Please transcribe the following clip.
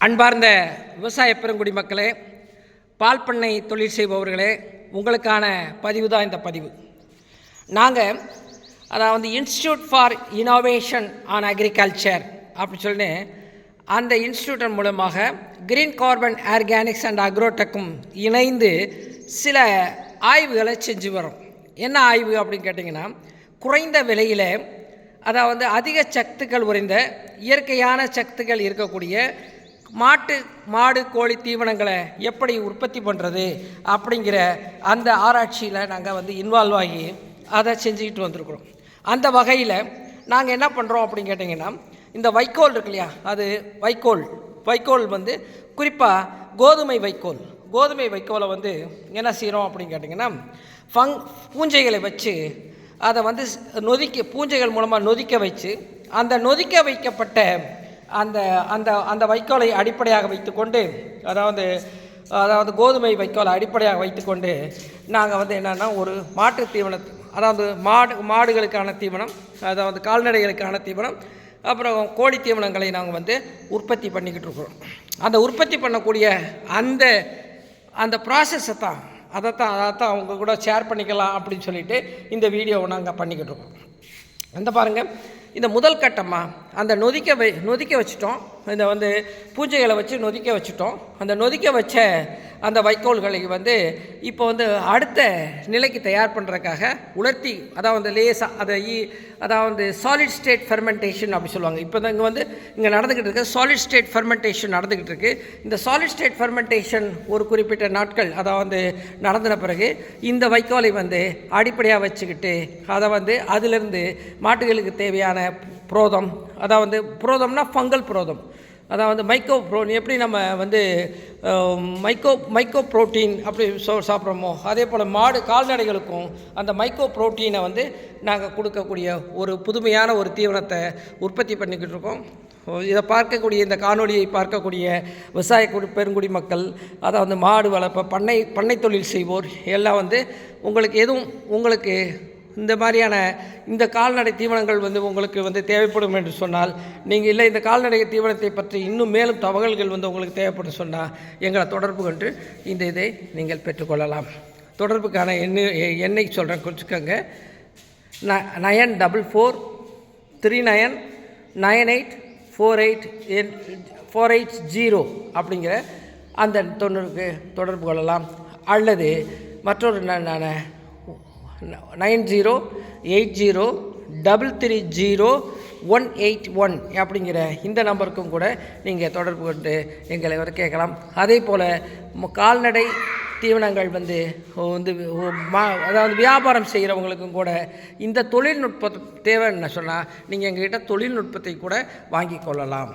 அன்பார்ந்த விவசாய பெருங்குடி மக்களே பால் பண்ணை தொழில் செய்பவர்களே உங்களுக்கான பதிவு தான் இந்த பதிவு. நாங்கள் அதாவது institute for innovation on agriculture அப்படின்னு சொல்லி அந்த இன்ஸ்டியூட்டன் மூலமாக கிரீன் கார்பன் ஆர்கானிக்ஸ் அண்ட் அக்ரோடெக்கும் இணைந்து சில ஆய்வுகளை செஞ்சு வரோம் என்ன ஆய்வு அப்படின்னு கேட்டிங்கன்னா குறைந்த விலையில் அதாவது அதிக சத்துக்கள் உறைந்த இயற்கையான சத்துக்கள் இருக்கக்கூடிய மாட்டு மாடு கோழி தீவனங்களை எப்படி உற்பத்தி பண்ணுறது அப்படிங்கிற அந்த ஆராய்ச்சியில் நாங்கள் வந்து இன்வால்வ் ஆகி அதை செஞ்சுக்கிட்டு வந்திருக்கிறோம். அந்த வகையில் நாங்கள் என்ன பண்ணுறோம் அப்படின்னு கேட்டிங்கன்னா இந்த வைக்கோல் இருக்கு இல்லையா அது வைக்கோல். வைக்கோல் வந்து குறிப்பாக கோதுமை வைக்கோல். கோதுமை வைக்கோலை வந்து என்ன செய்கிறோம் அப்படின்னு கேட்டிங்கன்னா ஃபங் பூஞ்சைகளை வச்சு அதை வந்து நொதிக்க பூஞ்சைகள் மூலமாக நொதிக்க வச்சு அந்த நொதிக்க வைக்கப்பட்ட அந்த அந்த அந்த வைக்கோலை அடிப்படையாக வைத்துக்கொண்டு அதாவது அதாவது கோதுமை வைக்கோலை அடிப்படையாக வைத்துக்கொண்டு நாங்கள் வந்து என்னென்னா ஒரு மாட்டு தீவன அதாவது மாடு மாடுகளுக்கான தீவனம் அதாவது கால்நடைகளுக்கான தீவனம் அப்புறம் கோழி தீவனங்களை நாங்கள் வந்து உற்பத்தி பண்ணிக்கிட்டு இருக்கிறோம். அந்த உற்பத்தி பண்ணக்கூடிய அந்த அந்த ப்ராசஸை தான் அதை தான் அதை தான் அவங்க கூட ஷேர் பண்ணிக்கலாம் அப்படின்னு சொல்லிட்டு இந்த வீடியோவை நாங்கள் பண்ணிக்கிட்டு இருக்கோம். அந்த பாருங்கள் இந்த முதல் கட்டமாக அந்த நொதிக்க வை நொதிக்க வச்சுட்டோம். இந்த வந்து பூஜைகளை வச்சு நொதிக்க வச்சுட்டோம். அந்த நொதிக்க வச்ச அந்த வைக்கோல்களை வந்து இப்போ வந்து அடுத்த நிலைக்கு தயார் பண்ணுறதுக்காக உலர்த்தி அதாவது லேசாக அதை ஈ- அதாவது சாலிட் ஸ்டேட் ஃபெர்மெண்டேஷன் அப்படி சொல்லுவாங்க. இப்போ தான் இங்கே வந்து இங்கே நடந்துக்கிட்டு இருக்க. சாலிட் ஸ்டேட் ஃபெர்மெண்டேஷன் நடந்துக்கிட்டு இருக்குது இந்த சாலிட் ஸ்டேட் ஃபெர்மெண்டேஷன் ஒரு குறிப்பிட்ட நாட்கள் அதாவது நடந்தின பிறகு இந்த வைக்கோலை வந்து அடிப்படையாக வச்சுக்கிட்டு அதை வந்து அதிலிருந்து மாட்டுகளுக்கு தேவையான புரோதம் அதாவது புரோதம்னா ஃபங்கல் புரோதம். அதாவது மைக்கோ ப்ரோ எப்படி நம்ம வந்து மைக்கோ மைக்கோ புரோட்டீன் அப்படி சோ சாப்பிட்றோமோ அதே போல் மாடு கால்நடைகளுக்கும் அந்த மைக்கோ புரோட்டீனை வந்து நாங்கள் கொடுக்கக்கூடிய ஒரு புதுமையான ஒரு தீவனத்தை உற்பத்தி பண்ணிக்கிட்டு இருக்கோம். இதை பார்க்கக்கூடிய இந்த காணொளியை பார்க்கக்கூடிய விவசாய குடி பெருங்குடி மக்கள் அதாவது மாடு வளர்ப்ப பண்ணை பண்ணை தொழில் செய்வோர் எல்லாம் வந்து உங்களுக்கு எதுவும் உங்களுக்கு இந்த மாதிரியான இந்த கால்நடை தீவனங்கள் வந்து உங்களுக்கு வந்து தேவைப்படும் என்று சொன்னால் நீங்கள் இல்லை இந்த கால்நடை தீவனத்தை பற்றி இன்னும் மேலும் தகவல்கள் வந்து உங்களுக்கு தேவைப்படும் சொன்னால் எங்களை தொடர்பு கொண்டு இந்த இதை நீங்கள் பெற்றுக்கொள்ளலாம். தொடர்புக்கான எண்ணு எ- எண்ணை சொல்கிறேன் குறிச்சிக்கோங்க. ந nine double four three nine nine eight four eight four eight zero அப்படிங்கிற அந்த தொண்ணூறுக்கு தொடர்பு கொள்ளலாம். அல்லது மற்றொரு நான் nine zero eight zero double three zero one eight one அப்படிங்கிற இந்த நம்பருக்கும் கூட நீங்கள் தொடர்பு கொண்டு எங்களை வந்து கேட்கலாம். அதே போல் கால்நடை தீவனங்கள் வந்து வந்து மா அதாவது வியாபாரம் செய்கிறவங்களுக்கும் கூட இந்த தொழில்நுட்ப தேவைன்னு சொன்னால் நீங்கள் எங்ககிட்ட தொழில்நுட்பத்தை கூட வாங்கி கொள்ளலாம்.